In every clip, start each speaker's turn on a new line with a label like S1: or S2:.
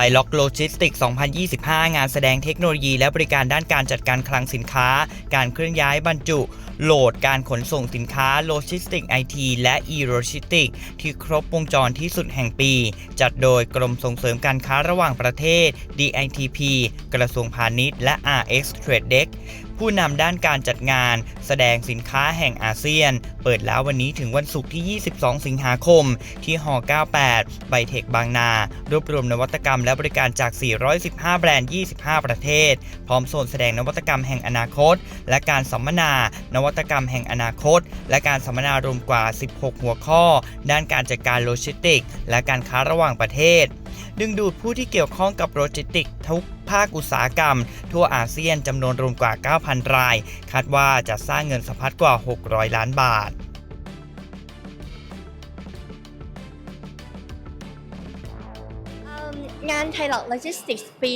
S1: ายล็อกโลจิสติก 2025 งานแสดงเทคโนโลยีและบริการด้านการจัดการคลังสินค้า การเคลื่อนย้ายบรรจุ โหลด การขนส่งสินค้าโลจิสติกไอทีและอีโลจิสติก ที่ครบวงจรที่สุดแห่งปี จัดโดยกรมส่งเสริมการค้าระหว่างประเทศ DITP กระทรวงพาณิชย์และ RX Trade Desk ผู้นำด้านการจัดงาน แสดงสินค้าแห่งอาเซียน เปิดแล้ววันนี้ถึงวันศุกร์ที่ 22 สิงหาคม ที่หอ98 ไบเทคบางนา รวบรวมนวัตกรรมและบริการจาก 415 แบรนด์ 25 ประเทศ พร้อมโซนแสดงนวัตกรรมแห่งอนาคต และการสัมมนา นวัตกรรมแห่งอนาคต และการสัมมนารวมกว่า 16 หัวข้อ ด้านการจัดการโลจิสติก และการค้าระหว่างประเทศ ดึงดูดผู้ที่เกี่ยวข้องกับโลจิสติกทุก ภาคอุตสาหกรรม ทั่วอาเซียนจำนวนรวมกว่า 9,000 ราย คาดว่าจะสร้างเงินสะพัดกว่า 600 ล้านบาท
S2: งานไทย l ล g โลจิสติกส์ปี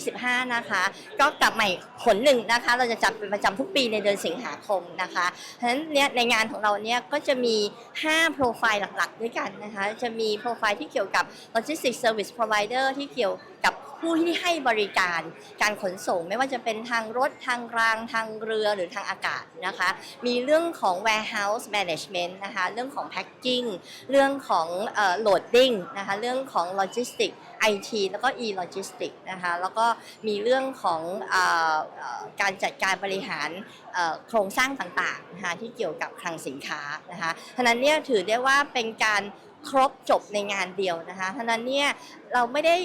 S2: 2025 นะคะ ก็กลับใหม่ผลหนึ่งนะคะ เราจะจัดเป็นประจำทุกปีในเดือนสิงหาคมนะคะ เพราะฉะนั้นเนี่ยในงานของเราเนี่ยก็จะมี 5 โปรไฟล์หลักๆ ด้วยกันนะคะ จะมีโปรไฟล์ที่เกี่ยวกับ Logistics Service Provider ที่เกี่ยว กับผู้ที่ให้บริการการขนส่งไม่ว่าจะเป็นทางรถทางรางทางเรือหรือทางอากาศนะคะ มีเรื่องของ warehouse management นะคะเรื่องของ packing เรื่องของ loading นะคะเรื่องของ logistics IT แล้วก็ e-logistics นะคะแล้วก็มีเรื่องของออการจัดการบริหารโครงสร้างต่างๆนะคะที่เกี่ยวกับคลังสินค้านะคะฉะนั้นเนี่ยถือได้ว่าเป็นการครบจบในงานเดียวนะคะฉะนั้นเนี่ยเราไม่ได้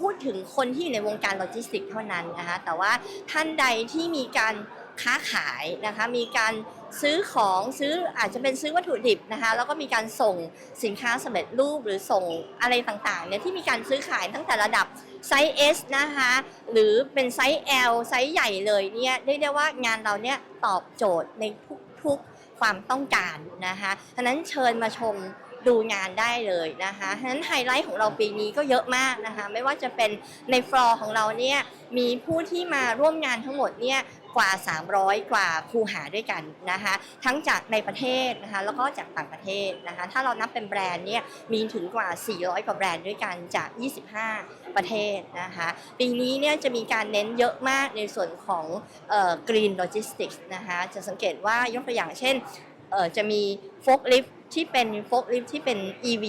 S2: พูดถึงคนที่อยู่ในวงการโลจิสติกส์เท่านั้นนะคะแต่ว่าท่านใดที่มีการค้าขายนะคะมีการซื้อของซื้ออาจจะเป็นซื้อวัตถุดิบนะคะแล้วก็มีการส่งสินค้าสำเร็จรูปหรือส่งอะไรต่างๆเนี่ยที่มีการซื้อขายตั้งแต่ระดับไซส์ S นะคะหรือเป็นไซส์ L ไซส์ใหญ่เลยเนี่ยเรียกได้ว่างานเราเนี่ยตอบโจทย์ในทุกๆความต้องการนะคะฉะนั้นเชิญมาชม ดูงานได้เลยนะคะฉะนั้นไฮไลท์ของเราปีนี้ก็เยอะมากนะคะ ไม่ว่าจะเป็นในฟลอร์ของเราเนี่ยมีผู้ที่มาร่วมงานทั้งหมดเนี่ยกว่า 300 กว่าคูหาด้วยกันนะคะ ทั้งจากในประเทศนะคะแล้วก็จากต่างประเทศนะคะ ถ้าเรานับเป็นแบรนด์เนี่ยมีถึงกว่า 400 กว่าแบรนด์ด้วยกันจาก 25 ประเทศนะคะ ปีนี้เนี่ยจะมีการเน้นเยอะมากในส่วนของเอ่อ green logistics นะคะ จะสังเกตว่ายกตัวอย่างเช่นเอ่อจะมีโฟกลิฟ ที่เป็นโฟกลิฟที่เป็น EV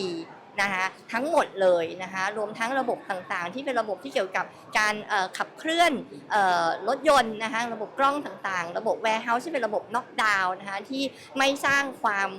S2: นะคะทั้งหมดเลยนะคะรวมทั้งระบบต่างๆ ที่เป็นระบบที่เกี่ยวกับการขับเคลื่อนรถยนต์นะคะระบบกล้องต่างๆ ระบบ warehouse ที่เป็นระบบน็อกดาวน์นะคะที่ไม่สร้างความ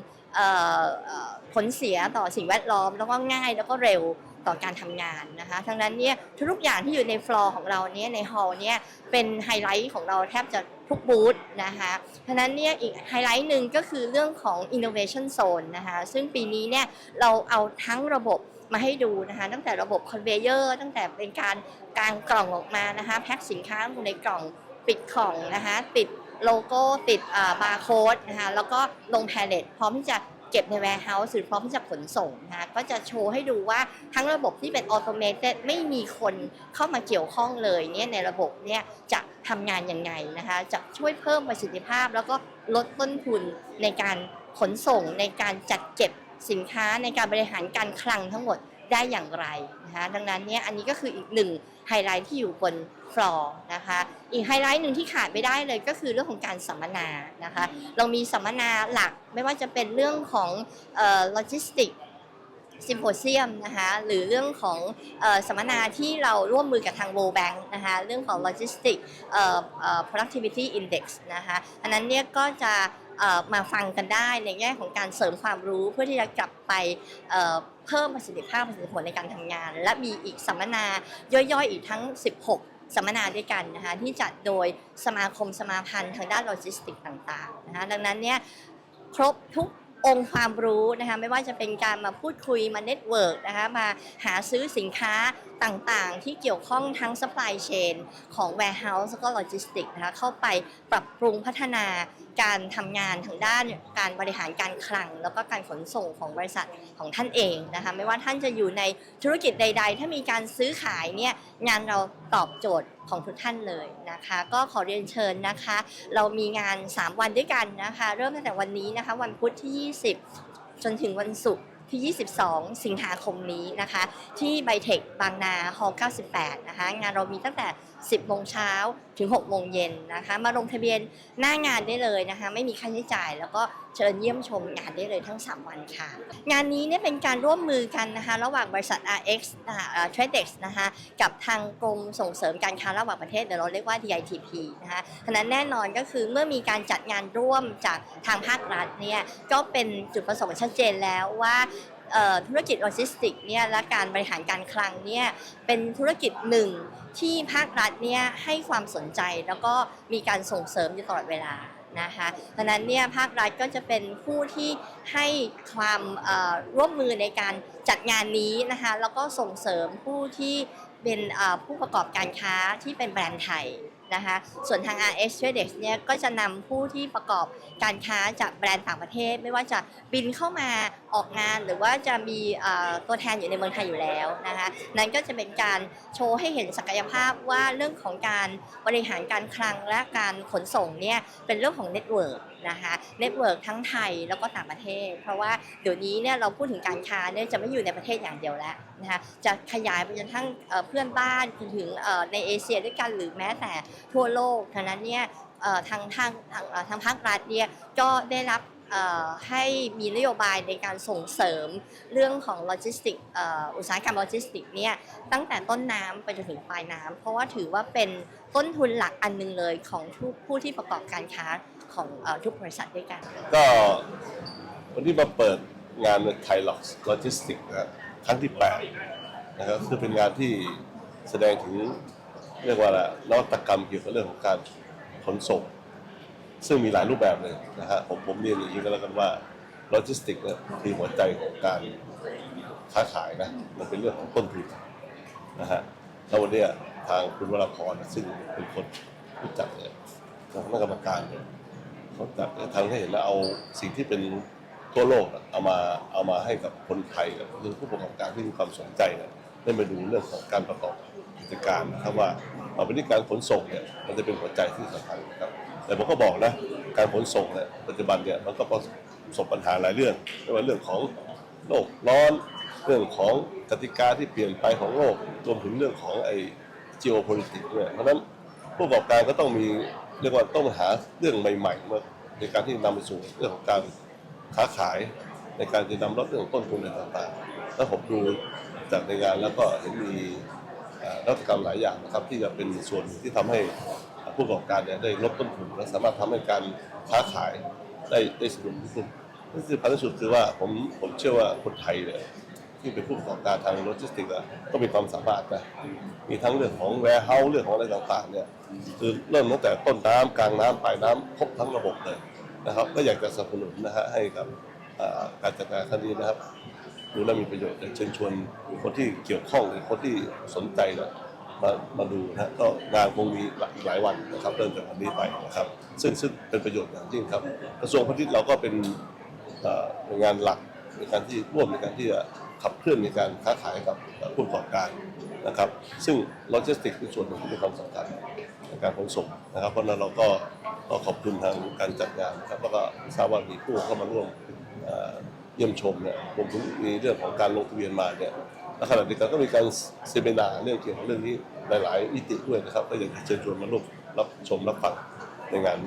S2: ผลเสียต่อสิ่งแวดล้อม แล้วก็ง่ายแล้วก็เร็วต่อการทำงานนะคะทั้งนั้นเนี่ยทุกอย่างที่อยู่ในฟลอร์ของเราเนี่ยในฮอลล์เนี่ยเป็นไฮไลท์ของเราแทบจะ ทุกบูธนะคะฉะนั้นเนี่ยอีกไฮไลท์หนึ่งก็คือเรื่องของ innovation zone นะคะซึ่งปีนี้เนี่ยเราเอาทั้งระบบมาให้ดูนะคะตั้งแต่ระบบคอนเวเยอร์ตั้งแต่เป็นการกางกล่องออกมานะคะแพ็คสินค้าลงในกล่องปิดกล่องนะคะติดโลโก้ติดบาร์โค้ดนะคะแล้วก็ลงแพลเลตพร้อมที่จะ เก็บใน warehouse หรือพร้อมที่จะขนส่งนะคะก็จะโชว์ให้ดูว่าทั้งระบบที่เป็น automated ไม่มีคนเข้ามาเกี่ยวข้องเลยเนี่ยในระบบเนี่ยจะทำงานยังไงนะคะจะช่วยเพิ่มประสิทธิภาพ แล้วก็ลดต้นทุนในการขนส่งในการจัดเก็บสินค้าในการบริหารการคลังทั้งหมด ได้อย่างไรนะคะดังนั้นเนี่ยอันนี้ก็คืออีกหนึ่งไฮไลท์ที่อยู่บนฟลอร์นะคะอีกไฮไลท์หนึ่งที่ขาดไม่ได้เลยก็คือเรื่องของการสัมมนานะคะเรามีสัมมนาหลักไม่ว่าจะเป็นเรื่องของโลจิสติกซิมโพเซียมนะคะหรือเรื่องของออสัมมนาที่เราร่วมมือกับทาง World Bank นะคะเรื่องของ Logistic productivity index นะคะอันนั้นเนี่ยก็จะ มาฟังกันได้ในแง่ของการเสริมความรู้เพื่อที่จะกลับไปเพิ่มประสิทธิภาพประสิทธิผลในการทำงาน และมีอีกสัมมนาย่อยๆ อีกทั้ง 16สัมมนาด้วยกันนะคะที่จัดโดยสมาคมสมาพันธ์ทางด้านโลจิสติกต่างๆนะคะดังนั้นเนี่ยครบทุกองค์ความรู้นะคะไม่ว่าจะเป็นการมาพูดคุยมาเน็ตเวิร์กนะคะมาหาซื้อสินค้าต่างๆ ที่เกี่ยวข้องทั้ง supply chain ของ warehouse แล้วก็ logistics นะคะเข้าไปปรับปรุงพัฒนาการทำงานทางด้านการบริหารการคลัง แล้วก็การขนส่งของบริษัทของท่านเองนะคะไม่ว่าท่านจะอยู่ในธุรกิจใด ๆ ถ้ามีการซื้อขายเนี่ยงานเราตอบโจทย์ของทุกท่านเลยนะคะ ก็ขอเรียนเชิญนะคะ เรามีงาน 3 วันด้วยกันนะคะ เริ่มตั้งแต่วันนี้นะคะ วันพุธที่ 20 จนถึงวันศุกร์ที่ 22 สิงหาคมนี้นะคะ ที่ไบเทคบางนาฮอล98 นะคะ งานเรามีตั้งแต่ 10โมงเช้าถึง6โมงเย็นนะคะ มาลงทะเบียนหน้างานได้เลยนะคะ ไม่มีค่าใช้จ่าย แล้วก็เชิญเยี่ยมชมงานได้เลยทั้ง 3 วันค่ะ งานนี้เนี่ยเป็นการร่วมมือกันนะคะ ระหว่างบริษัท RX นะคะ TradeX นะคะ กับทางกรมส่งเสริมการค้าระหว่างประเทศเดี๋ยวเราเรียกว่า DITP นะคะฉะนั้นแน่นอนก็คือเมื่อมีการจัดงานร่วมจากทางภาครัฐเนี่ยก็เป็นจุดประสงค์ชัดเจนแล้วว่า ธุรกิจโลจิสติกเนี่ยและการบริหารการคลังเนี่ยเป็นธุรกิจหนึ่งที่ภาครัฐเนี่ยให้ความสนใจแล้วก็มีการส่งเสริมอยู่ตลอดเวลานะคะฉะนั้นเนี่ยภาครัฐก็จะเป็นผู้ที่ให้ความร่วมมือในการจัดงานนี้นะคะแล้วก็ส่งเสริมผู้ที่เป็นผู้ประกอบการค้าที่เป็นแบรนด์ไทย นะคะ ส่วนทาง RS Tradex เนี่ยก็จะนำผู้ที่ประกอบการค้าจากแบรนด์ต่างประเทศ ไม่ว่าจะบินเข้ามาออกงานหรือว่าจะมีตัวแทนอยู่ในเมืองไทยอยู่แล้วนะคะ นั้นก็จะเป็นการโชว์ให้เห็นศักยภาพว่าเรื่องของการบริหารการคลังและการขนส่งเนี่ยเป็นเรื่องของเน็ตเวิร์ก นะคะเน็ตเวิร์กทั้งไทยแล้วก็ต่างประเทศ เพราะว่าเดี๋ยวนี้เนี่ยเราพูดถึงการค้าเนี่ยจะไม่อยู่ในประเทศอย่างเดียวแล้วนะคะจะขยายไปจนทั้งเพื่อนบ้านจนถึงในเอเชียด้วยกันหรือแม้แต่ทั่วโลกฉะนั้นเนี่ยทางทางทางทางภาครัฐเนี่ยก็ได้รับให้มีนโยบายในการส่งเสริมเรื่องของโลจิสติกอุตสาหกรรมโลจิสติกเนี่ยตั้งแต่ต้นน้ำไปจนถึงปลายน้ำเพราะว่าถือว่าเป็นต้นทุนหลักอันหนึงเลยของผู้ที่ประกอบการค้า ของทุกบริษัทด้วยกัน
S3: ก็วันที่มาเปิดงานไทยล็อกโลจิสติกนะครั้งที่8นะครับคือเป็นงานที่แสดงถึงเรียกว่าอะไรนวัตกรรมเกี่ยวกับเรื่องของการขนส่ง ซึ่งมีหลายรูปแบบเลยนะฮะผมผมเรียนอย่างนี้ก็แล้วกันว่าโลจิสติกเนี่ยคือหัวใจของการค้าขายนะมันเป็นเรื่องของต้นทุนนะฮะแล้ววันนี้ทางคุณวรพรซึ่งเป็นคนรู้จักเนี่ยทางคณะกรรมการเนี่ย เขาจัดทำให้เห็นแล้วเอาสิ่งที่เป็นทั่วโลกนะเอามาเอามาให้กับคนไทยกับหรือผู้ประกอบการที่มีความสนใจเนี่ยได้มาดูเรื่องของการประกอบกิจการนะครับว่าเอาไปที่การขนส่งเนี่ยมันจะเป็นหัวใจที่สำคัญนะครับ แต่ผมก็บอกนะการขนส่งเนี่ยปัจจุบันเนี่ยมันก็ประสบปัญหาหลายเรื่องไม่ว่าเรื่องของโลกร้อนเรื่องของกติกาที่เปลี่ยนไปของโลกรวมถึงเรื่องของไอ้ geopolitics ด้วยเพราะฉะนั้นผู้ประกอบการก็ต้องมี เรียกว่าต้องหาเรื่องใหม่ๆมาในการที่นำไปสู่เรื่องของการค้าขาย ในการจะนำลดเรื่องของต้นทุนอะไรต่างๆ แล้วผมดูจากในงานแล้วก็เห็นมีนวัตกรรมหลายอย่างนะครับ ที่จะเป็นส่วนที่ทำให้ผู้ประกอบการเนี่ยได้ลดต้นทุนและสามารถทำให้การค้าขายได้ได้สะดวกขึ้นนี่คือพันที่สุดคือว่าผมผมเชื่อว่าคนไทยเนี่ย ที่เป็นผู้ประกอบการทางโลจิสติกส์อะก็มีความสามารถนะมีทั้งเรื่องของแวร์เฮาส์เรื่องของอะไรต่างๆเนี่ยคือเริ่มตั้งแต่ต้นน้ำกลางน้ำปลายน้ำครบทั้งระบบเลยนะครับ ก็อยากจะสนับสนุนนะฮะให้กับการจัดงานครั้งนี้นะครับดูแล้วมีประโยชน์เชิญชวนคนที่เกี่ยวข้องหรือคนที่สนใจนี่ยมามาดูนะก็งานคงมีหลายหลายวันนะครับเริ่มจากวันนี้ไปนะครับ ซึ่งซึ่งเป็นประโยชน์อย่างยิ่งครับ กระทรวงพาณิชย์เราก็เป็นหน่วยงานหลักในการที่ร่วมในการที่จะ ขับเคลื่อนในการค้าขายกับผู้ประกอบการนะครับ ซึ่งโลจิสติกส์เป็นส่วนหนึ่งที่มีความสำคัญในการขนส่งนะครับเพราะนั้นเราก็ก็ขอบคุณทางการจัดงานนะครับแล้วก็ทราบว่ามีผู้เข้ามาร่วมเยี่ยมชมเนี่ยผมถึงมีเรื่องของการลงทะเบียนมาเนี่ยและขณะเดียวกันก็มีการเซมินาร์เรื่องเกี่ยวกับเรื่องนี้หลาย ๆ มิติด้วยนะครับก็อยากจะเชิญชวนมาร่วมรับชมรับฟังในงาน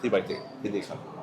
S3: ที่ไบเทคที่นี่ครับ